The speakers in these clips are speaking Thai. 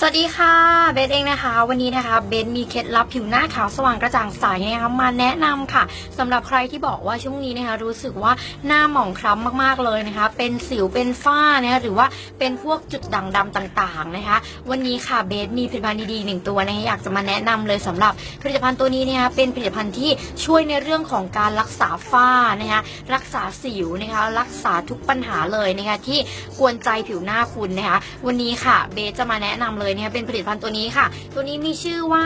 สวัสดีค่ะ เบสเองนะคะ วันนี้นะคะ เบสมีเคล็ดลับผิวหน้าขาวสว่างกระจ่างใสนะคะมาแนะนำค่ะสำหรับใครที่บอกว่าช่วงนี้นะคะ รู้สึกว่าหน้าหมองคล้ำมากๆเลยนะคะ เป็นสิวเป็นฝ้านะคะหรือว่าเป็นพวกจุดด่างดำต่างๆนะคะ วันนี้ค่ะเบสมีผลิตภัณฑ์ดีๆหนึ่งตัวนะคะอยากจะมาแนะนำเลยสำหรับผลิตภัณฑ์ตัวนี้นะคะเป็นผลิตภัณฑ์ที่ช่วยในเรื่องของการรักษาฝ้านะคะรักษาสิวนะคะรักษาทุกปัญหาเลยนะคะที่กวนใจผิวหน้าคุณนะคะวันนี้ค่ะเบสจะมาแนะนำเลยยนะคะเป็นผลิตภัณฑ์ตัวนี้ค่ะ ตัวนี้มีชื่อว่า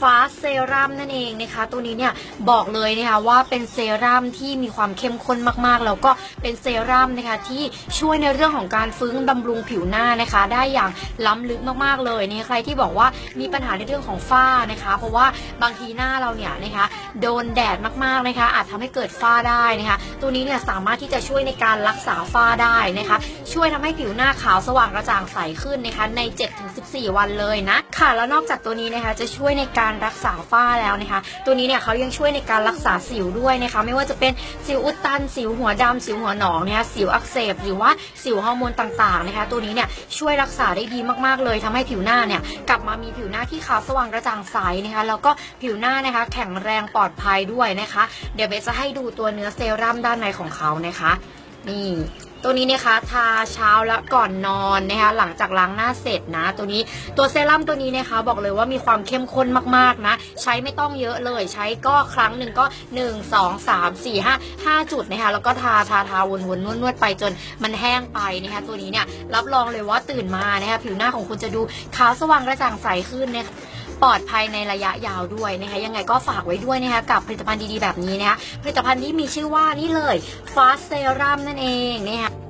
ฟ้าเซรั่มนั่นเองนะคะ ตัวนี้เนี่ยบอกเลยนะคะว่าเป็นเซรั่มที่มีความเข้มข้นมากๆ แล้วก็เป็นเซรั่มนะคะที่ช่วยในเรื่องของการฟื้นบำรุงผิวหน้านะคะ ได้อย่างล้ำลึกมากๆเลยนะคะใครที่บอกว่ามีปัญหาในเรื่องของฝ้านะคะ เพราะว่าบางทีหน้าเราเนี่ยนะคะโดนแดดมากๆนะคะ อาจทำให้เกิดฝ้าได้นะคะ ตัวนี้เนี่ยสามารถที่จะช่วยในการรักษาฝ้าได้นะคะ ช่วยทำให้ผิวหน้าขาวสว่างกระจ่างใสขึ้นนะคะใน4 วันเลยนะค่ะ แล้วนอกจากตัวนี้นะคะจะช่วยในการรักษาฝ้าแล้วนะคะ ตัวนี้เนี่ยเขายังช่วยในการรักษาสิวด้วยนะคะ ไม่ว่าจะเป็นสิวอุดตัน สิวหัวดำสิวหัวหนองนะคะสิวอักเสบ หรือว่าสิวฮอร์โมนต่างๆนะคะ ตัวนี้เนี่ยช่วยรักษาได้ดีมากๆเลยทำให้ผิวหน้าเนี่ยกลับมามีผิวหน้าที่ขาวสว่างกระจ่างใสนะคะ แล้วก็ผิวหน้านะคะ แข็งแรงปลอดภัยด้วยนะคะ เดี๋ยวเบสจะให้ดูตัวเนื้อเซรั่มด้านในของเขานะคะ นี่ตัวนี้นะคะทาเช้าและก่อนนอนนะคะหลังจากล้างหน้าเสร็จนะ ตัวนี้ตัวเซรั่มตัวนี้นะคะบอกเลยว่ามีความเข้มข้นมากๆนะ ใช้ไม่ต้องเยอะเลย ใช้ก็ครั้งหนึ่งก็ 1 2 3 4 5 5 จุดนะคะแล้วก็ทาทาทาวนวนนวดนวดไปจนมันแห้งไปนะคะตัวนี้เนี่ยรับรองเลยว่าตื่นมานะคะผิวหน้าของคุณจะดูขาวสว่างกระจ่างใสขึ้นนะคะ ปลอดภัยในระยะยาวด้วยนะคะยังไงก็ฝากไว้ด้วยนะคะกับผลิตภัณฑ์ดีๆแบบนี้นะคะผลิตภัณฑ์ที่มีชื่อว่านี่เลยฟาสเซรั่มนั่นเองนะคะ